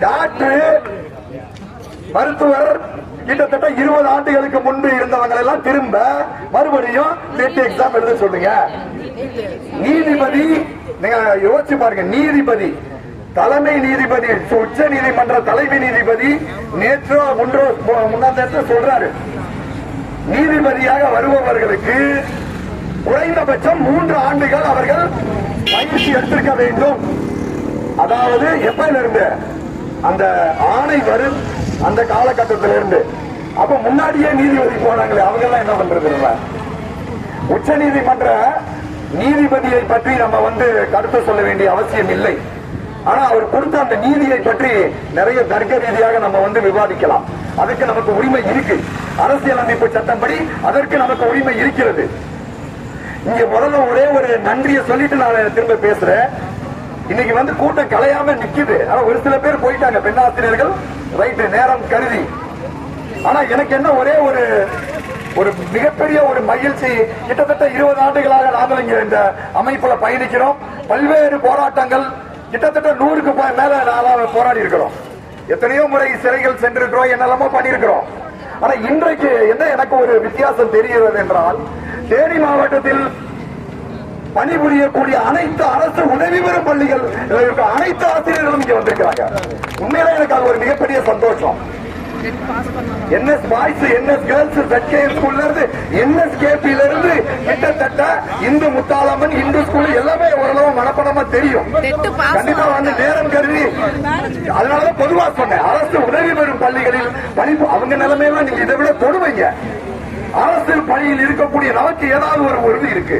Doctor மருத்துவர் கிட்டத்தட்ட இருபது ஆண்டுகளுக்கு முன்பு இருந்தவங்க எல்லாம் திரும்ப மறுபடியும் நெட் எக்ஸாம் எழுத சொல்லுங்க. நீதிபதி நீங்க யோசிச்சு பாருங்க நீதிபதி தலைமை நீதிபதி உச்ச நீதிமன்ற தலைமை நீதிபதி நேற்றோ முன்றோ முன்னாள் சொல்றாரு. நீதிபதியாக வருபவர்களுக்கு குறைந்தபட்சம் மூன்று ஆண்டுகள் அவர்கள் பயிற்சி எடுத்திருக்க வேண்டும். அதாவது எப்ப இருந்து? அந்த ஆணை வரும் அந்த காலகட்டத்தில இருந்து அப்ப முன்னாடியே நீதிபதி போனாங்களே அவங்க எல்லாம் என்ன பண்றது நம்ம? உச்ச நீதிமன்ற நீதிபதியை பற்றி நம்ம வந்து கருத்து சொல்ல வேண்டிய அவசியம் இல்லை. ஆனா அவர் கொடுத்த அந்த நீதியை பற்றி நிறைய தர்க்க ரீதியாக நம்ம வந்து விவாதிக்கலாம். அதுக்கு நமக்கு உரிமை இருக்கு. அரசியலமைப்பு சட்டப்படி அதற்கு நமக்கு உரிமை இருக்கிறது. இங்க முதல்ல ஒரே ஒரு நன்றியை சொல்லிட்டு நான் திரும்ப பேசுறேன். இன்னைக்கு வந்து கூட்டம் கலையாம நிக்குது. ஆனா ஒரு சில பேர் போயிட்டாங்க பெண்ணாசிரியர்கள். ரைட்டு நேரம் கருதி. ஆனா எனக்கு என்ன ஒரே ஒரு ஒரு மிகப்பெரிய ஒரு மகிழ்ச்சி. கிட்டத்தட்ட இருபது ஆண்டுகளாக நாங்கள் இங்க இந்த அமைப்புல பயணிக்கிறோம். பல்வேறு போராட்டங்கள் கிட்டத்தட்ட நூறுக்கு மேல நாளாக போராடி இருக்கிறோம். எத்தனையோ முறை சிறைகள் சென்றிருக்கிறோம் என்னெல்லாமோ பண்ணியிருக்கிறோம். ஆனா இன்றைக்கு என்ன எனக்கு ஒரு வித்தியாசம் தெரிகிறது என்றால் தேனி மாவட்டத்தில் பணிபுரியக்கூடிய அனைத்து அரசு உதவி பெறும் பள்ளிகள் அனைத்து ஆசிரியர்களும் இங்க வந்திருக்கிறாங்க. உண்மையிலே எனக்கு அது ஒரு மிகப்பெரிய சந்தோஷம். என்எஸ் பாய்ஸ் என்எஸ் கேர்ள்ஸ் ஜட்கே ஸ்கூல்ல இருந்து என்எஸ் கேபில இருந்து கிட்டத்தட்ட இந்து முத்தாளம்மன் இந்து ஸ்கூல் எல்லாமே ஓரளவு மனப்படமா தெரியும். கண்டிப்பா வந்து நேரம் கருதி அதனாலதான் பொதுவா சொன்னேன் அரசு உதவி பெறும் பள்ளிகளில் பணி அவங்க நிலைமையெல்லாம் நீங்க இதை விட தொடுவீங்க அரசு பணியில் இருக்கக்கூடிய நமக்கு ஏதாவது ஒரு உறுதி இருக்கு.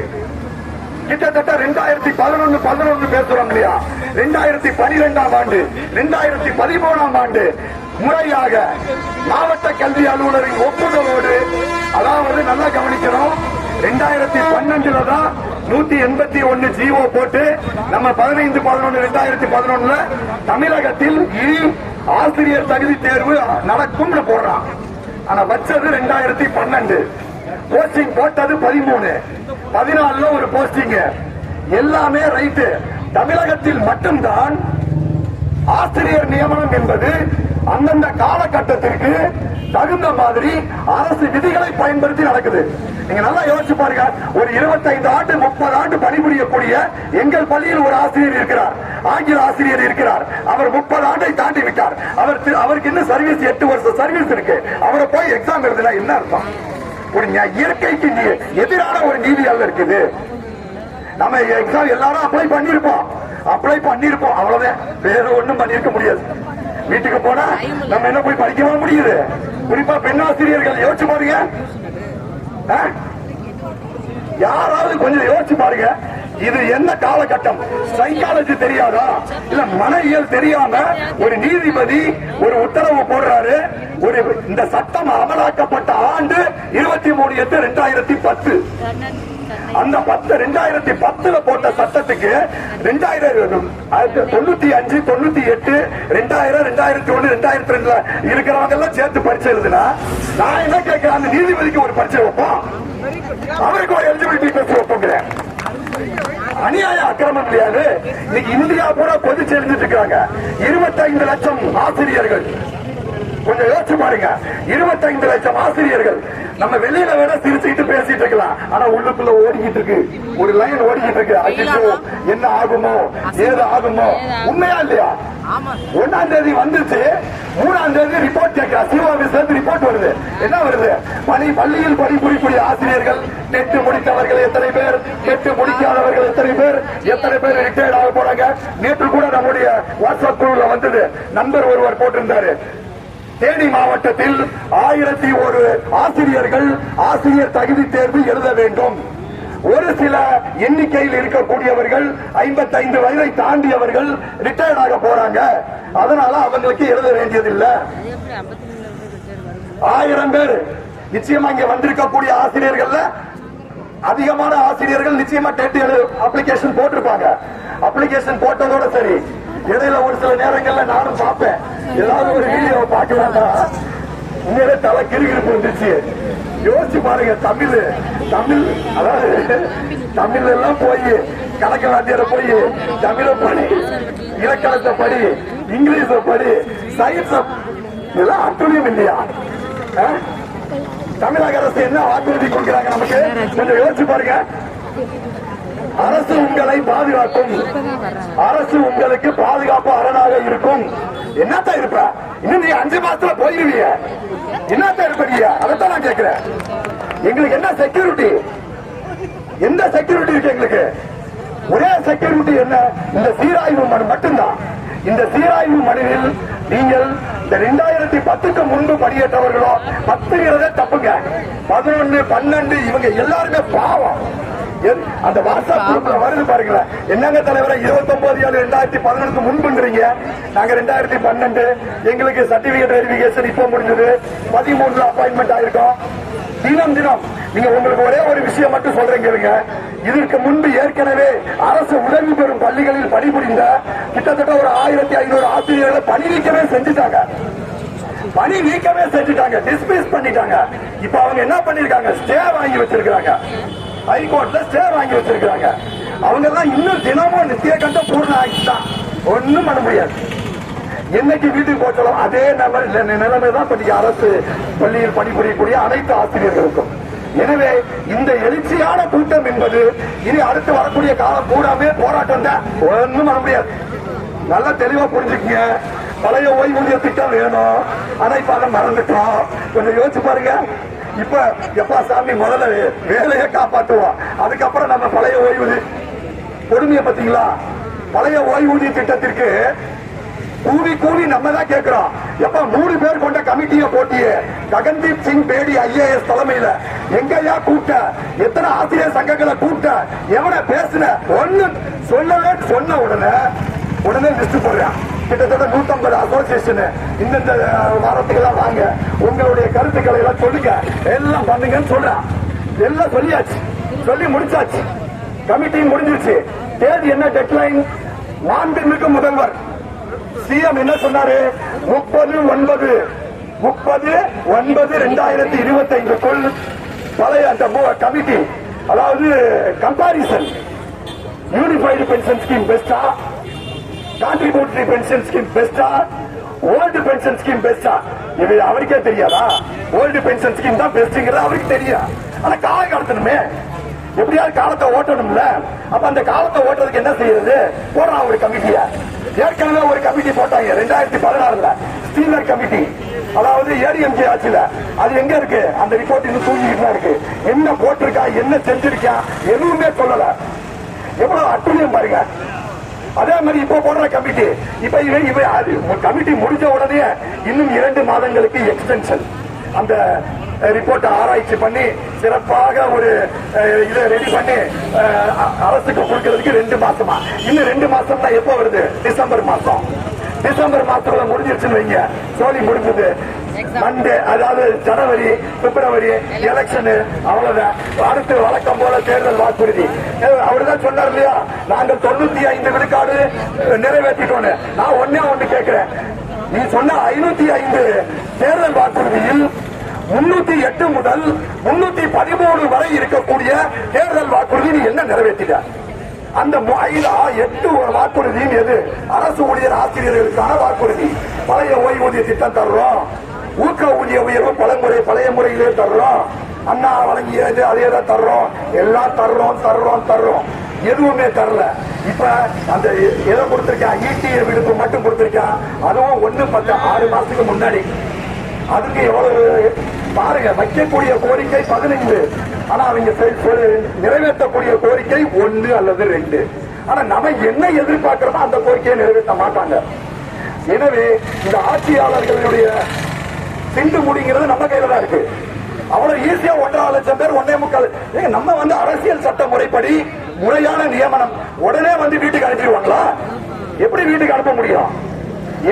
கிட்டத்தட்ட ரெண்டாயிரத்தி பதினொன்னு பதினொன்னு பேசுறோம் இல்லையா? ரெண்டாயிரத்தி பனிரெண்டாம் ஆண்டு ரெண்டாயிரத்தி பதிமூணாம் ஆண்டு முறையாக மாவட்ட கல்வி அலுவலரின் ஒப்புதலோடு அதாவது நல்லா கவனிக்கிறோம் ரெண்டாயிரத்தி பன்னெண்டுல தான் நூத்தி எண்பத்தி ஒன்னு ஜிஓ போட்டு நம்ம பதினைந்து பதினொன்னு ரெண்டாயிரத்தி பதினொன்னுல தமிழகத்தில் இனி ஆசிரியர் தகுதி தேர்வு நடக்கும்னு போடுறான். ஆனா வச்சது ரெண்டாயிரத்தி பன்னெண்டு. கோச்சிங் போட்டது பதிமூணு. பதினாலுல ஒரு போஸ்டிங் எல்லாமே ரைட்டு தமிழகத்தில் மட்டும்தான் ஆசிரியர் நியமனம் என்பது அந்தந்த காலகட்டத்திற்கு தகுந்த மாதிரி அரசு விதிகளை பயன்படுத்தி நடக்குது. நீங்க நல்லா யோசிச்சு பாருங்க. ஒரு 25 ஆண்டு முப்பது ஆண்டு பணிபுரியக்கூடிய எங்கள் பள்ளியில் ஒரு ஆசிரியர் இருக்கிறார். ஆங்கில ஆசிரியர் இருக்கிறார். அவர் முப்பது ஆண்டை தாண்டி விட்டார். அவர் அவருக்கு இன்னும் சர்வீஸ் எட்டு வருஷம் சர்வீஸ் இருக்கு. அவரை போய் எக்ஸாம் எழுதுனா என்ன அர்த்தம்? ஒரு இயற்கைக்கு எதிரான ஒரு நீதி அல்ல இருக்குது. நம்ம எக்ஸாம் எல்லாரும் அப்ளை பண்ணிருப்போம். அப்ளை பண்ணிருப்போம். அவ்வளவுதான். வேற ஒண்ணும் பண்ணிருக்க முடியாது. வீட்டுக்கு போனா நம்ம என்ன போய் படிக்கவா முடியுது? குறிப்பா பெண்ணாசிரியர்கள் யோசிச்சு பாருங்க. ஆ? யாராவது கொஞ்சம் யோசிச்சு பாருங்க. இது என்ன காலகட்டம்? சைக்காலஜி தெரியாதா? இல்ல மனையியல் தெரியாம ஒரு நீதிபதி ஒரு உத்தரவு போடுறாரு. ஒரு இந்த சட்டம் அமலாக்கப்பட்ட ஆண்டு இருபத்தி மூணு எட்டு ரெண்டாயிரத்தி பத்து. அந்த பத்து ரெண்டாயிரத்தி பத்துல போட்ட சட்டத்துக்கு ரெண்டாயிரம் ஆயிரத்தி தொண்ணூத்தி அஞ்சு தொண்ணூத்தி எட்டு ரெண்டாயிரம் ரெண்டாயிரத்தி ஒண்ணு ரெண்டாயிரத்தி ரெண்டுல இருக்கிறவங்க எல்லாம் சேர்த்து பரிச்சை எழுதுனா நான் என்ன கேட்கிறேன்? அந்த நீதிபதிக்கு ஒரு பரிச்சை வைப்போம். அவருக்கு ஒரு எலிஜிபிலிட்டி டெஸ்ட் வைப்போங்கிறேன். அநியாய அக்கிரமம் கிடையாது. இன்னைக்கு இந்தியா பூரா கொதிச்சு எழுந்துட்டு இருக்காங்க. இருபத்தைந்து லட்சம் ஆசிரியர்கள். கொஞ்சம் யோசிச்சு பாருங்க. இருபத்தைந்து லட்சம் ஆசிரியர்கள். நம்ம வெளியில வேணா சிரிச்சுக்கிட்டு பேசிட்டு இருக்கலாம். ஆனா உள்ளுக்குள்ள ஓடிக்கிட்டு இருக்கு. ஒரு லைன் ஓடிக்கிட்டு இருக்கு. ஐயோ என்ன ஆகுமோ? ஏது ஆகுமோ? உண்மையா இல்லையா? ஒன்னாம் தேதி வந்துச்சு. மூணாம் தேதி ரிப்போர்ட் கேட்கிறா. சிஓ ஆபீஸ்ல இருந்து ரிப்போர்ட் வருது. என்ன வருது? பணி பள்ளியில் பணிபுரியக்கூடிய ஆசிரியர்கள் நெட்டு முடித்தவர்கள் எத்தனை பேர்? நெட்டு முடிக்காதவர்கள் எத்தனை பேர்? எத்தனை பேர் ரிட்டையர்ட் ஆக போறாங்க? நேற்று கூட நம்முடைய வாட்ஸ்அப் குழுல வந்தது. நண்பர் ஒருவர் போட்டிருந்தாரு. தேனி மாவட்டத்தில் ஆயிரத்தி ஒரு ஆசிரியர்கள் ஆசிரியர் தகுதி தேர்வு எழுத வேண்டும். ஒரு சில எண்ணிக்கையில் இருக்கக்கூடியவர்கள் 55 வயதை தாண்டியவர்கள் ரிட்டையர்ட் ஆக போறாங்க. அதனால அவங்களுக்கு எழுத வேண்டியதில்லை. ஆயிரம் பேர் நிச்சயமா இங்க வந்திருக்கக்கூடிய ஆசிரியர்கள்ல அதிகமான ஆசிரியர்கள் நிச்சயமா டெட் அப்ளிகேஷன் போட்டிருப்பாங்க. அப்ளிகேஷன் போட்டதோட சரி. இடையில ஒரு சில நேரங்கள்ல நானும் பார்ப்பேன். ஏதாவது ஒரு வீடியோ பார்க்கலாம்னா உண்மையிலே தலை கிருகிருப்பு இருந்துச்சு யோசிச்சு பாருங்க தமிழ் தமிழ் அதாவது தமிழ் எல்லாம் போய் கணக்கு வாத்தியார போய் தமிழ படி இலக்கணத்தை படி இங்கிலீஷ படி சயின்ஸ இதெல்லாம் அட்டுழியம் இல்லையா? தமிழக அரசு என்ன வாக்குறுதி கொடுக்கிறாங்க நமக்கு? கொஞ்சம் யோசிச்சு பாருங்க. அரசு உங்களை பாதுகாக்கும். அரசு உங்களுக்கு பாதுகாப்பு அரணாக இருக்கும். என்னத்தான் இருப்ப? இன்னும் நீ அஞ்சு மாசத்துல போயிருவீங்க. என்னத்தான் இருப்பீங்க அதைத்தான் நான் கேட்கிறேன். எங்களுக்கு என்ன செக்யூரிட்டி எந்த செக்யூரிட்டி இருக்கு எங்களுக்கு? ஒரே செக்யூரிட்டி என்ன? இந்த சீராய்வு மனு மட்டும்தான். இந்த சீராய்வு மனுவில் நீங்கள் இந்த ரெண்டாயிரத்தி பத்துக்கு முன்பு படியேற்றவர்களோ பத்துங்கிறத தப்புங்க. பதினொன்னு பன்னெண்டு இவங்க எல்லாருமே பாவம். அந்த வாட்ஸ்அப் குரூப்ல வருது பாருங்களேன் என்னங்க தலைவரை இருபத்தி ஒன்பது ஏழு ரெண்டாயிரத்தி பதினொன்னுக்கு முன்புங்கிறீங்க நாங்க ரெண்டாயிரத்தி பன்னெண்டு. எங்களுக்கு சர்டிபிகேட் வெரிபிகேஷன் இப்போ முடிஞ்சது. பதிமூணுல அப்பாயின்மெண்ட் ஆயிருக்கோம். தினம் தினம். நீங்க உங்களுக்கு ஒரே ஒரு விஷயம் மட்டும் சொல்றேன் கேளுங்க. இதற்கு முன்பு ஏற்கனவே அரசு உதவி பெறும் பள்ளிகளில் பணிபுரிந்த கிட்டத்தட்ட ஒரு ஆயிரத்தி ஐநூறு ஆசிரியர்களை பணி நீக்கவே செஞ்சுட்டாங்க. பணி நீக்கவே செஞ்சுட்டாங்க. டிஸ்மிஸ் பண்ணிட்டாங்க. இப்ப அவங்க என்ன பண்ணிருக்காங்க? ஸ்டே வாங்கி வச்சிருக்காங்க ஹைகோர்ட்ல ஸ்டே வாங்கி வச்சிருக்காங்க அவங்க எல்லாம் இன்னும் தினமும் நித்திய கண்ட பூர்ண தான் ஒன்றும் பண்ண முடியாது. என்னைக்கு வீட்டுக்கு போச்சாலும் அதே நிலை நிலைமை தான் இப்ப அரசு பள்ளியில் பணிபுரியக்கூடிய அனைத்து ஆசிரியர்களுக்கும். எனவே இந்த எழுச்சியான கூட்டம் என்பது இனி அடுத்து வரக்கூடிய காலம் கூடாமே போராட்டம் தான். ஒன்றும் பண்ண முடியாது. நல்லா தெளிவா புரிஞ்சுக்கங்க. பழைய ஓய்வூதிய திட்டம் வேணும். ஆனா இப்ப அதை மறந்துட்டோம். கொஞ்சம் யோசிச்சு பாருங்க. இப்ப எப்பா சாமி முதல்ல வேலையை காப்பாற்றுவோம் அதுக்கப்புறம் நம்ம பழைய ஓய்வூதிய கொடுமையை பார்த்தீங்களா? பழைய ஓய்வூதிய திட்டத்திற்கு கூடி கூடி நம்ம தான் கேட்கிறோம். எப்ப மூணு பேர் கொண்ட கமிட்டியை போட்டிய. ககன்தீப் சிங் பேடி ஐஏஎஸ் தலைமையில. எங்கயா கூப்பிட்ட எத்தனை ஆசிரியர் சங்கங்களை கூப்பிட்ட எவன பேசின? ஒன்னு சொல்லவே சொன்ன உடனே உடனே லிஸ்ட் போடுறான் கிட்டத்தட்ட நூத்தம்பது அசோசியேஷன் இந்தந்த வாரத்துக்கெல்லாம் வாங்க. உங்களுடைய கருத்துக்களை எல்லாம் சொல்லுங்க. எல்லாம் பண்ணுங்கன்னு சொல்றான். எல்லாம் சொல்லியாச்சு. சொல்லி முடிச்சாச்சு. கமிட்டி முடிஞ்சிருச்சு. தேதி என்ன டெட்லைன் மாண்புமிகு முதல்வர். சிஎம் என்ன சொன்னாரு? முப்பது ஒன்பது. முப்பது ஒன்பது ரெண்டாயிரத்தி இருபத்தி ஐந்துக்குள் பழைய அந்த கமிட்டி அதாவது கம்பாரிசன் யூனிஃபைடு பென்ஷன் ஸ்கீம் பெஸ்டா கான்ட்ரிபியூட்டரி பென்ஷன் ஸ்கீம் பெஸ்டா ஓல்டு பென்ஷன் ஸ்கீம் பெஸ்டா இது அவருக்கே தெரியாதா? ஓல்டு பென்ஷன் ஸ்கீம் தான் பெஸ்ட்ங்கிறது அவருக்கு தெரியும் ஆனா காலம் கடத்தணுமே. எப்படியாவது காலத்தை ஓட்டணும்ல. அப்ப அந்த காலத்தை ஓட்டுறதுக்கு என்ன செய்யறது? போடுறான் ஒரு கமிட்டிய. ஏற்கனவே ஒரு கமிட்டி போட்டாங்க ரெண்டாயிரத்தி பதினாறுல. ஸ்டீலர் கமிட்டி. அதாவது ஏடிஎம்கே ஆட்சியில. அது எங்க இருக்கு? அந்த ரிப்போர்ட் இன்னும் தூங்கிட்டு தான் இருக்கு. என்ன போட்டிருக்கா? என்ன செஞ்சிருக்கா? எதுவுமே சொல்லல. எவ்வளவு அட்டுழியம் பாருங்க. அதே மாதிரி இப்ப போடுற கமிட்டி இப்ப இவன் இவன் கமிட்டி முடிஞ்ச உடனே இன்னும் இரண்டு மாதங்களுக்கு எக்ஸ்டென்ஷன் அந்த ரிப்போர்ட்டை ஆராய்ச்சி பண்ணி சிறப்பாக ஒரு இதை ரெடி பண்ணி அரசுக்கு கொடுக்கறதுக்கு ரெண்டு மாசமா. இன்னும் ரெண்டு மாசம் தான் எப்போ வருது? டிசம்பர் மாசம். டிசம்பர் மாசத்துல முடிஞ்சிருச்சுன்னு வைங்க. சோழி முடிஞ்சது. மண்டே அதாவது ஜனவரி பிப்ரவரி எலெக்ஷன் அவ்வளவுதான். அடுத்து வழக்கம் போல தேர்தல் வாக்குறுதி. அவர்தான் சொன்னார் இல்லையா? நாங்கள் தொண்ணூத்தி ஐந்து விழுக்காடு நிறைவேற்றிட்டோன்னு. நான் ஒன்னே ஒண்ணு கேட்கிறேன். நீ சொன்ன ஐநூத்தி ஐந்து தேர்தல் வாக்குறுதியில் முன்னூத்தி எட்டு முதல் முன்னூத்தி பதிமூணு வரை இருக்கக்கூடிய தேர்தல் வாக்குறுதி நீ என்ன நிறைவேற்றிட்ட? அந்த எட்டு வாக்குறுதியும் எது? அரசு ஊழியர் ஆசிரியர்களுக்கான வாக்குறுதி. பழைய ஓய்வூதிய திட்டம் தர்றோம். ஊக்க ஊதிய உயர்வு பலமுறை பழைய முறையிலே தர்றோம். அண்ணா வழங்கியது அதே தான் தர்றோம். எல்லாம் தர்றோம் தர்றோம் தர்றோம். எதுவுமே தரல. இப்ப அந்த எதை கொடுத்திருக்கான்? ஈட்டி விடுப்பு மட்டும் கொடுத்திருக்கான். அதுவும் ஒண்ணு பத்து ஆறு மாசத்துக்கு முன்னாடி. அதுக்கு எவ்வளவு பாருங்க வைக்கக்கூடிய கோரிக்கை பதினைந்து. ஆனா அவங்க நிறைவேற்றக்கூடிய கோரிக்கை ஒன்று அல்லது ரெண்டு. ஆனா நம்ம என்ன எதிர்பார்க்கிறோமோ அந்த கோரிக்கையை நிறைவேற்ற மாட்டாங்க. எனவே இந்த ஆட்சியாளர்களுடைய சிண்டு முடிங்கிறது நம்ம கையில தான் இருக்கு. அவ்வளவு ஈஸியா ஒன்றரை லட்சம் பேர் ஒன்னே முக்கால். நம்ம வந்து அரசியல் சட்ட முறைப்படி முறையான நியமனம் உடனே வந்து வீட்டுக்கு அனுப்பிடுவாங்களா? எப்படி வீட்டுக்கு அனுப்ப முடியும்?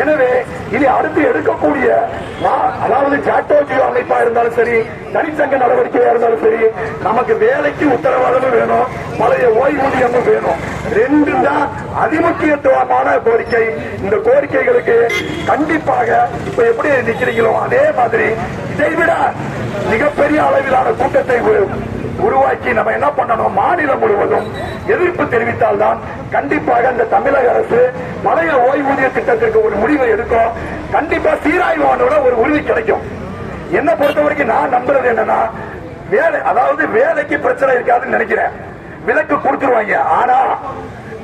எனவே இனி அடுத்து எடுக்கக்கூடிய அதாவது அதாவது ஜாக்டோஜியோ அமைப்பா இருந்தாலும் சரி தனிச்சங்க நடவடிக்கையா இருந்தாலும் சரி நமக்கு வேலைக்கு உத்தரவாதமும் வேணும் பழைய ஓய்வூதியமும் வேணும். ரெண்டு தான் அதிமுக்கியத்துவமான கோரிக்கை. இந்த கோரிக்கைகளுக்கு கண்டிப்பாக இப்ப எப்படி நிக்கிறீங்களோ அதே மாதிரி இதை விட மிகப்பெரிய அளவிலான கூட்டத்தை உருவாக்கி நம்ம என்ன பண்ணணும்? மாநிலம் முழுவதும் எதிர்ப்பு தெரிவித்தால்தான் கண்டிப்பாக இந்த தமிழக அரசு பழைய ஓய்வூதிய திட்டத்திற்கு ஒரு முடிவை எடுக்கும். கண்டிப்பா சீராய்வானோட ஒரு உறுதி கிடைக்கும். என்ன பொறுத்த வரைக்கும் நான் நம்புறது என்னன்னா வேலை அதாவது வேலைக்கு பிரச்சனை இருக்காதுன்னு நினைக்கிறேன். விலக்கு கொடுத்துருவாங்க. ஆனா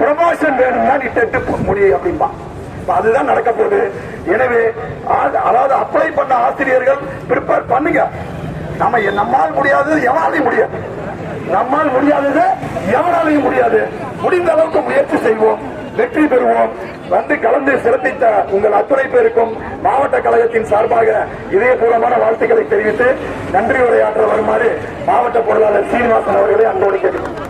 ப்ரமோஷன் வேணும்னா நீ டெட்டு முடியும் அப்படிம்பா. அதுதான் நடக்க போகுது. எனவே அதாவது அப்ளை பண்ண ஆசிரியர்கள் ப்ரிப்பேர் பண்ணுங்க. நம்ம நம்மால் முடியாதது எவனாலையும் முடியாது. நம்மால் முடியாதது எவனாலையும் முடியாது. முடிந்த அளவுக்கு முயற்சி செய்வோம். வெற்றி பெறுவோம். வந்து கலந்து சிறப்பித்த உங்கள் அத்துணை பேருக்கும் மாவட்ட கழகத்தின் சார்பாக இதயபூர்வமான வாழ்த்துக்களை தெரிவித்து நன்றி உரையாற்ற வருமாறு மாவட்ட பொருளாளர் சீனிவாசன் அவர்களை அன்போடு கேட்டுக்கொள்கிறேன்